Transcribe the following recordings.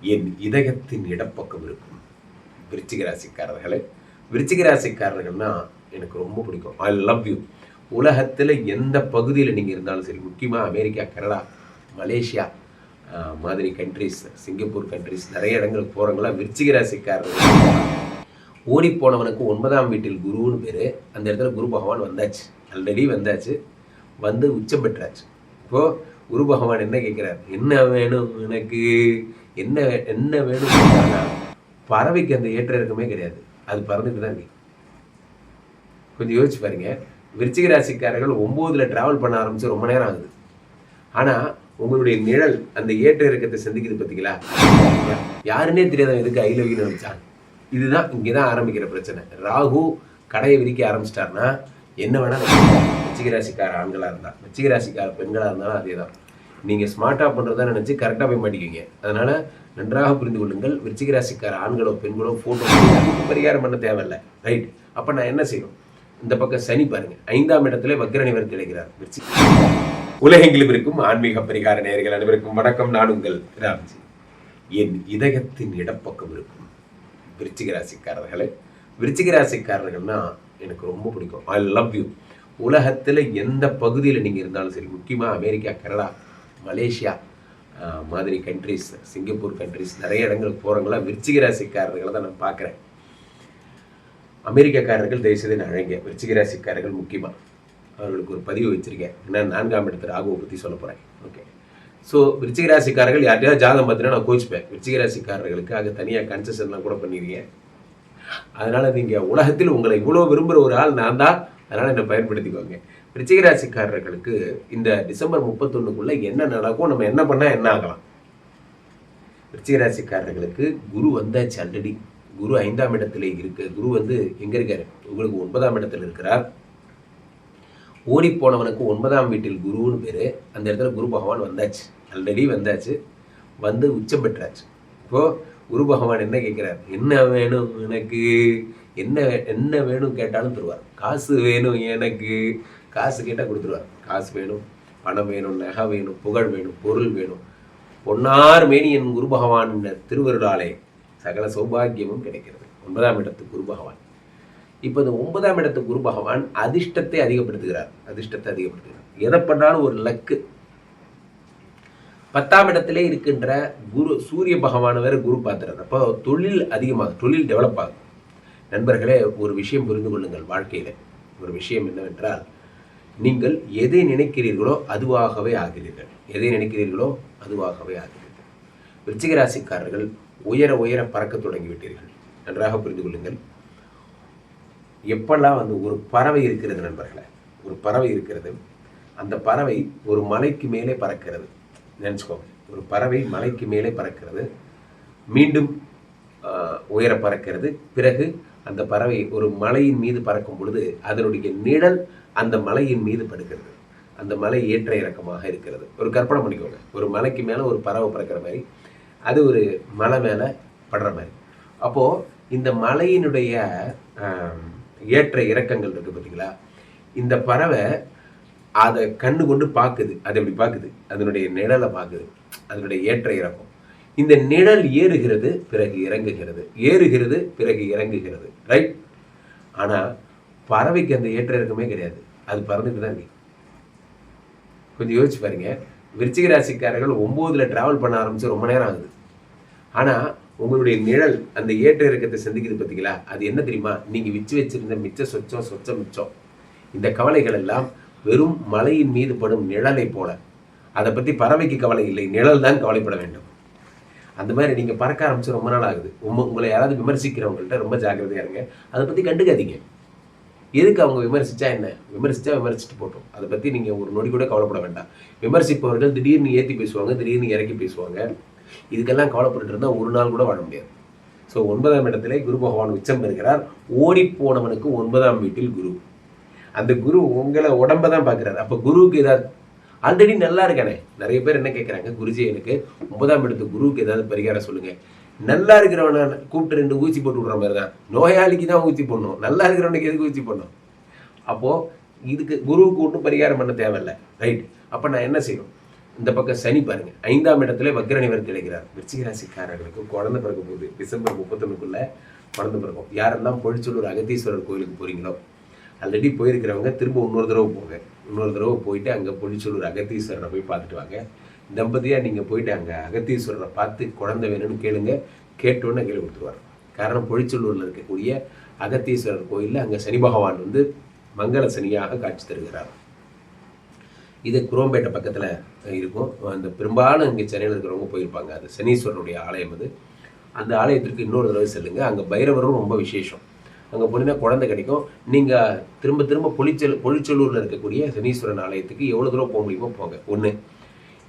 என் இதயத்தின் இடப்பக்கம் இருக்கும். விருச்சிகராசிக்காரர்களே விருச்சிகராசிக்காரர்கள்னா எனக்கு ரொம்ப பிடிக்கும். ஐ லவ் யூ உலகத்தில் எந்த பகுதியில் நீங்கள் இருந்தாலும் சரி முக்கியமாக அமெரிக்கா கனடா மலேசியா மாதிரி கண்ட்ரிஸ் சிங்கப்பூர் கண்ட்ரிஸ் நிறைய இடங்களுக்கு போகிறவங்களாம் விருச்சிக ராசிக்காரர்கள். ஓடி போனவனுக்கு ஒன்பதாம் வீட்டில் குருன்னு பேர். அந்த இடத்துல குரு பகவான் வந்தாச்சு. ஆல்ரெடி வந்தாச்சு. வந்து உச்சம் பெற்றாச்சு. இப்போது குரு பகவான் என்ன கேட்குறார் என்ன வேணும் எனக்கு என்ன வே- என்ன வேணும் கேட்டானா, பறவைக்கு அந்த ஏற்ற இறக்கமே கிடையாது. அது பறந்துட்டு தான் இருக்கு கொஞ்சம் யோசிச்சு பாருங்க. விருச்சிக ராசிக்காரர்கள் ஒம்போதுல டிராவல் பண்ண ஆரம்பிச்சு ரொம்ப நேரம் ஆகுது. ஆனா உங்களுடைய நிழல் அந்த ஏற்ற இறக்கத்தை சந்திக்குது பார்த்தீங்களா யாருன்னே தெரியாத எதுக்கு ஐ லவ் நினைச்சாங்க இதுதான் இங்கே தான் ஆரம்பிக்கிற பிரச்சனை. ராகு கடையை விரிக்க ஆரம்பிச்சிட்டாருன்னா என்ன வேணால் வச்சிக ராசிக்கார ஆண்களாக இருந்தால் வச்சிக ராசிக்கார பெண்களாக இருந்தாலும் அதே தான் நீங்கள் ஸ்மார்ட்டாக பண்ணுறதா நினச்சி கரெக்டாக போய் மாட்டிக்குவீங்க. அதனால் நன்றாக புரிந்து கொள்ளுங்கள். விருச்சிக ராசிக்கார ஆண்களோ பெண்களோ ஃபோட்டோ பரிகாரம் பண்ண தேவையில்லை. ரைட் அப்போ நான் என்ன செய்யணும் இந்த பக்கம் சனி பாருங்க. ஐந்தாம் இடத்துல வக்ரணிவர் கிடைக்கிறார். விருச்சி உலகெங்கிலும் இருக்கும். ஆன்மீக பரிகார நேர்கள் அனைவருக்கும் வணக்கம். நான் உங்கள் ராம்ஜி. என் இதயத்தின் இடப்பக்கம் இருக்கும் விருச்சிக ராசிக்காரர்களே. விருச்சிக ராசிக்காரர்கள்னா எனக்கு ரொம்ப பிடிக்கும். ஐ லவ் யூ உலகத்தில் எந்த பகுதியில் நீங்கள் இருந்தாலும் சரி முக்கியமாக அமெரிக்கா கனடா மலேசியா மாதிரி கண்ட்ரிஸ் சிங்கப்பூர் கண்ட்ரிஸ் நிறைய இடங்களுக்கு போகிறவங்களாம் விருச்சிக ராசிக்காரர்களை தான் நான் பார்க்குறேன். அமெரிக்கக்காரர்கள் தயவுசெய்து நான் அழைங்க. விருச்சிக ராசிக்காரர்கள் முக்கியமாக அவர்களுக்கு ஒரு பதிவு வச்சிருக்கேன். ஏன்னா நான்காம் இடத்துல ராகுவை பற்றி சொல்ல போகிறேன் ஓகே ஸோ விருச்சிக ராசிக்காரர்கள் யார்ட்டையாவது ஜாதகம் பார்த்தீங்கன்னா நான் கோச்சிப்பேன் விருச்சிக ராசிக்காரர்களுக்கு அது தனியாக கன்செஷன்லாம் கூட பண்ணியிருக்கேன் அதனால் நீங்கள் உலகத்தில் உங்களை இவ்வளோ விரும்புகிற ஒரு ஆள் நான் தான். அதனால் இதை பயன்படுத்திக்கோங்க. ரிச்சிகராசிக்காரர்களுக்கு இந்த டிசம்பர் முப்பத்தொன்னுக்குள்ளே என்ன நடக்கும் நம்ம என்ன பண்ணால் என்ன ஆகலாம்? ரிச்சிகராசிக்காரர்களுக்கு குரு வந்தாச்சு ஆல்ரெடி குரு ஐந்தாம் இடத்துல இருக்கு. குரு வந்து எங்க இருக்காரு? உங்களுக்கு ஒன்பதாம் இடத்துல இருக்கிறார். ஓடி போனவனுக்கு ஒன்பதாம் வீட்டில் குருன்னு பேரு. அந்த இடத்துல குரு பகவான் வந்தாச்சு. ஆல்ரெடி வந்தாச்சு. வந்து உச்சம் பெற்றாச்சு. இப்போ குரு பகவான் என்ன கேட்குறாரு என்ன வேணும் எனக்கு? என்ன வே- என்ன வேணும் கேட்டாலும் தருவார். காசு வேணும் எனக்கு. காசு கேட்டால் கொடுத்துருவார். காசு வேணும் பணம் வேணும் நகை வேணும் புகழ் வேணும் பொருள் வேணும். பொன்னார் மேனி என் குரு பகவான் திருவருளாலே சகல சௌபாகியமும் கிடைக்கிறது. ஒன்பதாம் இடத்து குரு பகவான். இப்போ இந்த ஒன்பதாம் இடத்து குரு பகவான் அதிர்ஷ்டத்தை அதிகப்படுத்துகிறார். அதிர்ஷ்டத்தை அதிகப்படுத்துகிறார். எதை பண்ணாலும் ஒரு லக்கு. பத்தாம் இடத்திலே இருக்கின்ற குரு சூரிய பகவான் வேறு குரு பார்த்துறாரு அப்போ தொழில் அதிகமாகும் தொழில் டெவலப் ஆகும் நண்பர்களே ஒரு விஷயம் புரிந்து கொள்ளுங்கள் வாழ்க்கையில். ஒரு விஷயம் என்னவென்றால் நீங்கள் எதை நினைக்கிறீர்களோ அதுவாகவே ஆகிறீர்கள். எதை நினைக்கிறீர்களோ அதுவாகவே ஆகிறீர்கள். விருச்சிக ராசிக்காரர்கள் உயர உயர பறக்க தொடங்கிவிட்டீர்கள். நன்றாக புரிந்து கொள்ளுங்கள். எப்பெல்லாம் வந்து ஒரு பறவை இருக்கிறது நண்பர்களே ஒரு பறவை இருக்கிறது அந்த பறவை ஒரு மலைக்கு மேலே பறக்கிறது. நினச்சிக்கோங்க ஒரு பறவை மலைக்கு மேலே பறக்கிறது. மீண்டும் உயர பறக்கிறது. பிறகு அந்த பறவை ஒரு மலையின் மீது பறக்கும் பொழுது அதனுடைய நிழல் அந்த மலையின் மீது படுகிறது. அந்த மலை ஏற்ற இறக்கமாக இருக்கிறது. ஒரு கற்பனை பண்ணிக்கோங்க. ஒரு மலைக்கு மேலே ஒரு பறவை பறக்கிற மாதிரி. அது ஒரு மலை மேலே படுற மாதிரி. அப்போது இந்த மலையினுடைய ஏற்ற இறக்கங்கள் இருக்குது பார்த்தீங்களா இந்த பறவை அதை கண்ணு கொண்டு பார்க்குது. அது எப்படி பார்க்குது? அதனுடைய நிழலை பார்க்குது. அதனுடைய ஏற்ற இறக்கம். இந்த நிழல் ஏறுகிறது பிறகு இறங்குகிறது. ஏறுகிறது பிறகு இறங்குகிறது. ரைட் ஆனால் பறவைக்கு அந்த ஏற்ற இறக்கமே கிடையாது. அது பறந்துட்டு தான் இருக்கு. கொஞ்சம் யோசிச்சு பாருங்க. விருச்சிக ராசிக்காரர்கள் ஒம்போதுல டிராவல் பண்ண ஆரம்பிச்சு ரொம்ப நேரம் ஆகுது. ஆனா உங்களுடைய நிழல் அந்த ஏற்ற இறக்கத்தை சந்திக்குது பார்த்தீங்களா அது என்ன தெரியுமா? நீங்க விச்சு வச்சிருந்த மிச்ச சொச்சம் சொச்சம் மிச்சம். இந்த கவலைகள் எல்லாம் வெறும் மலையின் மீது படும் நிழலை போல. அதை பற்றி பறவைக்கு கவலை இல்லை நிழல் தான் கவலைப்பட வேண்டும். அந்த மாதிரி நீங்கள் பறக்க ஆரம்பிச்சு ரொம்ப நாள் ஆகுது. உங்க உங்களை யாராவது விமர்சிக்கிறவங்கள்ட்ட ரொம்ப ஜாக்கிரதையா இருங்க. அதை பற்றி கண்டுக்காதீங்க. எதுக்கு அவங்க விமர்சித்தா என்ன? விமர்சித்தா விமர்சிட்டு போட்டோம். அதை பற்றி நீங்கள் ஒரு நொடி கூட கவலைப்பட வேண்டாம். விமர்சிப்பவர்கள் திடீர்னு ஏற்றி பேசுவாங்க திடீர்னு இறக்கி பேசுவாங்க. இதுக்கெல்லாம் கவலைப்பட்டு இருந்தால் ஒரு நாள் கூட வாழ முடியாது. ஸோ ஒன்பதாம் இடத்திலே குரு பகவான் உச்சம் பெறுகிறார். ஓடிப்போனவனுக்கு ஒன்பதாம் வீட்டில் குரு. அந்த குரு உங்களை உடம்ப தான் பார்க்குறாரு. அப்போ குருவுக்கு ஏதாவது ஆல்ரெடி நல்லா இருக்கானே. நிறைய பேர் என்ன கேட்குறாங்க குருஜி எனக்கு ஒன்பதாம் இடத்து குருவுக்கு ஏதாவது பரிகாரம் சொல்லுங்கள் நல்லா இருக்கிறவனை கூப்பிட்டு ரெண்டு ஊசி போட்டு விடுற மாதிரி தான். நோயாளிக்கு தான் ஊசி போடணும். நல்லா இருக்கிறவனுக்கு எதுக்கு ஊசி போடணும்? அப்போது இதுக்கு குருவுக்கு ஒன்றும் பரிகாரம் பண்ண தேவையில்லை. ரைட் அப்போ நான் என்ன செய்யணும்? இந்த பக்கம் சனி பாருங்க. ஐந்தாம் இடத்துல வக்ரனிவர் கிடைக்கிறார் விருச்சிகராசிக்காரர்களுக்கு குழந்தை பிறக்க போகுது. டிசம்பர் முப்பத்தொன்னுக்குள்ள குழந்தை பிறக்கும். யாரெல்லாம் பொழிச்சூர் அகத்தீஸ்வரர் கோயிலுக்கு போறீங்களோ ஆல்ரெடி போயிருக்கிறவங்க திரும்ப இன்னொரு தடவை போங்க. இன்னொரு தடவை போயிட்டு அங்கே பொழிச்சூர் அகத்தீஸ்வரரை போய் பார்த்துட்டு வாங்க. தம்பதியாக நீங்கள் போயிட்டு அங்கே அகத்தீஸ்வரரை பார்த்து குழந்தை வேணும்னு கேளுங்க. கேட்டோன்னே கேள்வி கொடுத்துருவார். காரணம் பொழிச்சூலூரில் இருக்கக்கூடிய அகத்தீஸ்வரர் கோயிலில் அங்கே சனி பகவான் வந்து மங்கள சனியாக காட்சி தருகிறார். இது குரோம்பேட்டை பக்கத்தில் இருக்கும். அந்த பெரும்பாலும் இங்கே சென்னையில் இருக்கிறவங்க போயிருப்பாங்க. அது சனீஸ்வரனுடைய ஆலயம் அது. அந்த ஆலயத்திற்கு இன்னொரு தடவை செல்லுங்க. அங்கே பைரவரும் ரொம்ப விசேஷம். அங்கே போனீங்கன்னா குழந்தை கிடைக்கும். நீங்கள் திரும்ப திரும்ப பொழிச்சல் பொழிச்சலூரில் இருக்கக்கூடிய சனீஸ்வரன் ஆலயத்துக்கு எவ்வளோ தூரம் போக முடியுமோ போங்க. ஒன்று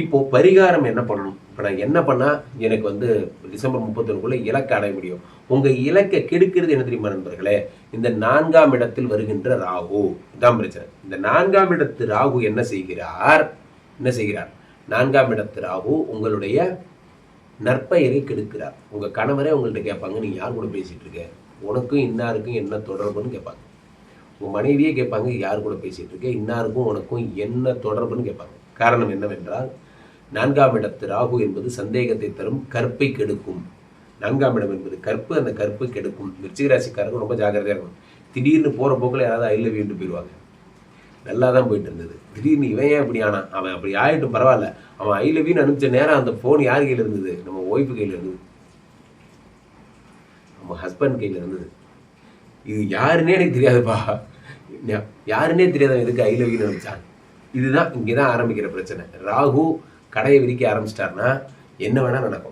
இப்போது பரிகாரம் என்ன பண்ணணும்? இப்போ நான் என்ன பண்ணால் எனக்கு வந்து டிசம்பர் முப்பத்தொன்னுக்குள்ளே இலக்கை அடைய முடியும். உங்கள் இலக்கை கெடுக்கிறது என்ன தெரியுமா நண்பர்களே? இந்த நான்காம் இடத்தில் வருகின்ற ராகு. இதான் பிரச்சனை. இந்த நான்காம் இடத்து ராகு என்ன செய்கிறார்? என்ன செய்கிறார்? நான்காம் இடத்து ராகு உங்களுடைய நற்பெயரை கெடுக்கிறார். உங்கள் கணவரே உங்கள்கிட்ட கேட்பாங்க நீங்கள் யார் கூட பேசிகிட்டு இருக்க? உனக்கும் இன்னாருக்கும் என்ன தொடர்புன்னு கேட்பாங்க. உங்கள் மனைவியே கேட்பாங்க யார் கூட பேசிகிட்டு இருக்கேன் இன்னாருக்கும் உனக்கும் என்ன தொடர்புன்னு கேட்பாங்க. காரணம் என்னவென்றால் நான்காம் இடத்து ராகு என்பது சந்தேகத்தை தரும் கற்பை கெடுக்கும். நான்காம் இடம் என்பது கற்பு அந்த கற்பு கெடுக்கும். விருச்சிகராசிக்காரங்க ரொம்ப ஜாக்கிரதையாக இருக்கும் திடீர்னு போகிற போக்கில் யாராவது ஐ லவ் யூன்ட்டு போயிடுவாங்க நல்லா தான் போயிட்டு இருந்தது. திடீர்னு இவன் ஏன் இப்படி ஆனான்? அவன் அப்படி ஆயிட்டும் பரவாயில்ல. அவன் ஐ லவ் அனுப்பிச்ச நேரம் அந்த ஃபோன் யார் கையில் இருந்தது? நம்ம ஒய்ஃபு கையில் இருந்தது. நம்ம ஹஸ்பண்ட் கையில் இருந்தது. இது யாருன்னே எனக்கு தெரியாதுப்பா. யா- யாருன்னே தெரியாத எதுக்கு ஐ லவ் யூன்னு இதுதான் இங்கே தான் ஆரம்பிக்கிற பிரச்சனை. ராகு கடையை விரிக்க ஆரம்பிச்சிட்டாருன்னா என்ன வேணால் நடக்கும்.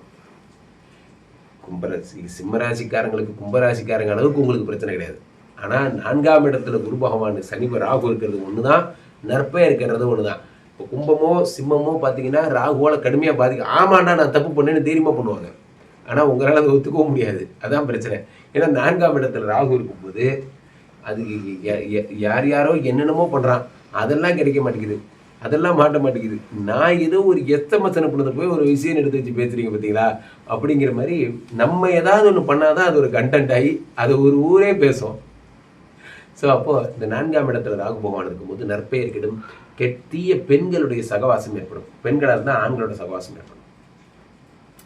கும்பராசி சிம்மராசிக்காரங்களுக்கு கும்பராசிக்காரங்க அளவுக்கு உங்களுக்கு பிரச்சனை கிடையாது. ஆனால் நான்காம் இடத்துல குரு பகவான் சனிப ராகு இருக்கிறது ஒன்று தான் நற்பெயர் இருக்கிறது ஒன்று தான் இப்போ கும்பமோ சிம்மமோ பார்த்தீங்கன்னா ராகுவோட கடுமையாக பாதிக்கும். ஆமாண்ணா நான் தப்பு பண்ணேன்னு தைரியமாக பண்ணுவாங்க. ஆனால் உங்களால் அதை ஒத்துக்கவும் முடியாது. அதான் பிரச்சனை. ஏன்னா நான்காம் இடத்துல ராகு இருக்கும்போது அது யார் யாரோ என்னென்னமோ பண்ணுறான் அதெல்லாம் கிடைக்க மாட்டேங்குது. அதெல்லாம் மாட்ட மாட்டேங்குது. நான் ஏதோ ஒரு எஸ்எம்எஸ் அனுப்புனதை போய் ஒரு விஷயம் எடுத்து வச்சு பேசுறீங்க பார்த்தீங்களா? அப்படிங்கிற மாதிரி நம்ம ஏதாவது ஒன்று பண்ணாதான் அது ஒரு கண்டென்ட் ஆகி அது ஒரு ஊரே பேசும். ஸோ அப்போது இந்த நான்காம் இடத்துல ராகு பகவான் இருக்கும்போது நற்பெயர் கெடும். கெட்டிய பெண்களுடைய சகவாசம் ஏற்படும். பெண்களாக இருந்தால் ஆண்களோட சகவாசம் ஏற்படும்.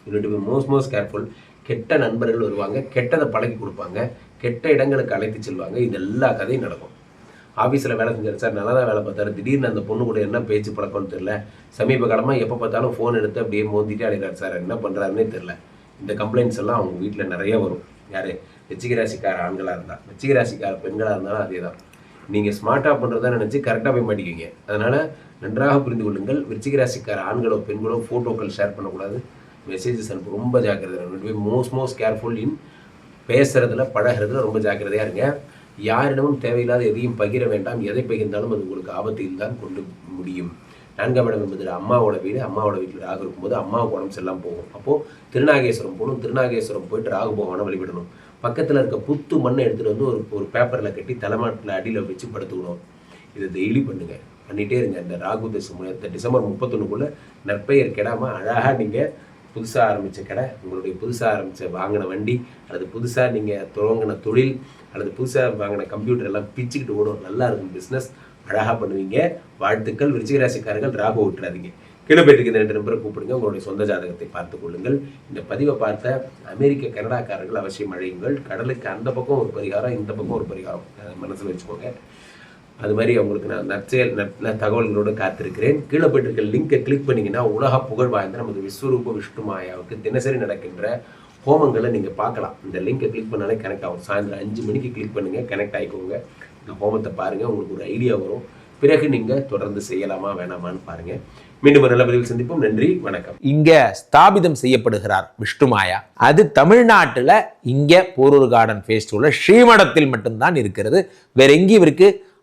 You need be most most careful கெட்ட நண்பர்கள் வருவாங்க கெட்டதை பழகி கொடுப்பாங்க கெட்ட இடங்களுக்கு அழைத்து செல்வாங்க. இது எல்லா கதையும் நடக்கும். ஆஃபீஸில் வேலை செஞ்சாரு சார் நல்லா தான் வேலை பார்த்தாரு. திடீர்னு அந்த பொண்ணு கூட என்ன பேச்சு பழக்கம்னு தெரில சமீப காலமாக எப்போ பார்த்தாலும் ஃபோன் எடுத்து அப்படியே மோந்திட்டே அழைக்கிறார் சார். என்ன பண்ணுறாருன்னே தெரில இந்த கம்ப்ளைண்ட்ஸ் எல்லாம் அவங்க வீட்டில் நிறைய வரும். யார்? வெச்சிகராசிக்கார ஆண்களாக இருந்தால் வெச்சிகராசிக்கார பெண்களாக இருந்தாலும் அதே தான் நீங்கள் ஸ்மார்ட்டாக பண்ணுறதா நினச்சி கரெக்டாக போய் மாட்டிக்குவீங்க. அதனால் நன்றாக புரிந்து கொள்ளுங்கள். விருச்சிகராசிக்கார ஆண்களோ பெண்களோ ஃபோட்டோக்கள் ஷேர் பண்ணக்கூடாது. மெசேஜஸ் அனுப்பு ரொம்ப ஜாக்கிரதை மோஸ்ட் மோஸ்ட் கேர்ஃபுல் இன் பேசுகிறதுல பழகுறதுல ரொம்ப ஜாக்கிரதையாக இருங்க. யாரிடமும் தேவையில்லாத எதையும் பகிர வேண்டாம். எதை பகிர்ந்தாலும் அது உங்களுக்கு ஆபத்தில் தான் கொண்டு முடியும். நான்காம் இடம் என்பது அம்மாவோட வீடு. அம்மாவோட வீட்டில் ராகு இருக்கும்போது அம்மாவுக்கு உடம்பு செல்லாம் போகும். அப்போது திருநாகேஸ்வரம் போகணும். திருநாகேஸ்வரம் போயிட்டு ராகு பகவானை வழிபடணும். பக்கத்தில் இருக்க புத்து மண்ணை எடுத்துகிட்டு வந்து ஒரு ஒரு பேப்பரில் கட்டி தலைமாட்டில் அடியில் வச்சு படுத்துக்கணும். இதை டெய்லி பண்ணுங்கள் பண்ணிகிட்டே இருங்க. இந்த ராகு தசம் இந்த டிசம்பர் முப்பத்தொன்னுக்குள்ளே நற்பெயர் கெடாமல் அழகாக நீங்கள் புதுசாக ஆரம்பித்த கடை உங்களுடைய புதுசாக ஆரம்பித்த வாங்கின வண்டி அல்லது புதுசாக நீங்கள் துவங்கின தொழில் அல்லது புதுசாக வாங்கின கம்ப்யூட்டர் எல்லாம் பிச்சுக்கிட்டு ஓடும் நல்லா இருக்கும் பிஸ்னஸ் அழகாக பண்ணுவீங்க. வாழ்த்துக்கள். விருச்சிகராசிக்காரர்கள் ராபோ விட்டுறாதீங்க கீழே போயிட்டு ரெண்டு நம்பரை கூப்பிடுங்க. உங்களுடைய சொந்த ஜாதகத்தை பார்த்து கொள்ளுங்கள். இந்த பதிவை பார்த்த அமெரிக்க கனடாக்காரர்கள் அவசியம் அழையுங்கள். கடலுக்கு அந்த பக்கம் ஒரு பரிகாரம் இந்த பக்கம் ஒரு பரிகாரம். மனசில் வச்சுக்கோங்க. அது மாதிரி அவங்களுக்கு நான் நற்செயல் தகவல்களோடு காத்திருக்கிறேன். கீழே போயிட்டு இருக்க லிங்கை கிளிக் பண்ணீங்கன்னா உலக புகழ் வாய்ந்த நமது விஸ்வரூப விஷ்ணு மாயாவுக்கு தினசரி நடக்கின்ற ஹோமங்களை நீங்கள் பார்க்கலாம். இந்த லிங்கை கிளிக் பண்ணாலே கனெக்ட் ஆகும். சாயந்தரம் அஞ்சு மணிக்கு கிளிக் பண்ணுங்க கனெக்ட் ஆகிக்கோங்க இந்த ஹோமத்தை பாருங்கள் உங்களுக்கு ஒரு ஐடியா வரும். பிறகு நீங்கள் தொடர்ந்து செய்யலாமா வேணாமான்னு பாருங்கள் மீண்டும் ஒரு நல்ல பதிவில் சந்திப்போம். நன்றி வணக்கம். இங்க ஸ்தாபிதம் செய்யப்படுகிறார் விஷ்ணுமாயா அது தமிழ்நாட்டில் இங்க போரூர் கார்டன் ஃபேஸ்டிவலில் ஸ்ரீமடத்தில் மட்டும்தான் இருக்கிறது. வேற எங்கேயும் இவருக்கு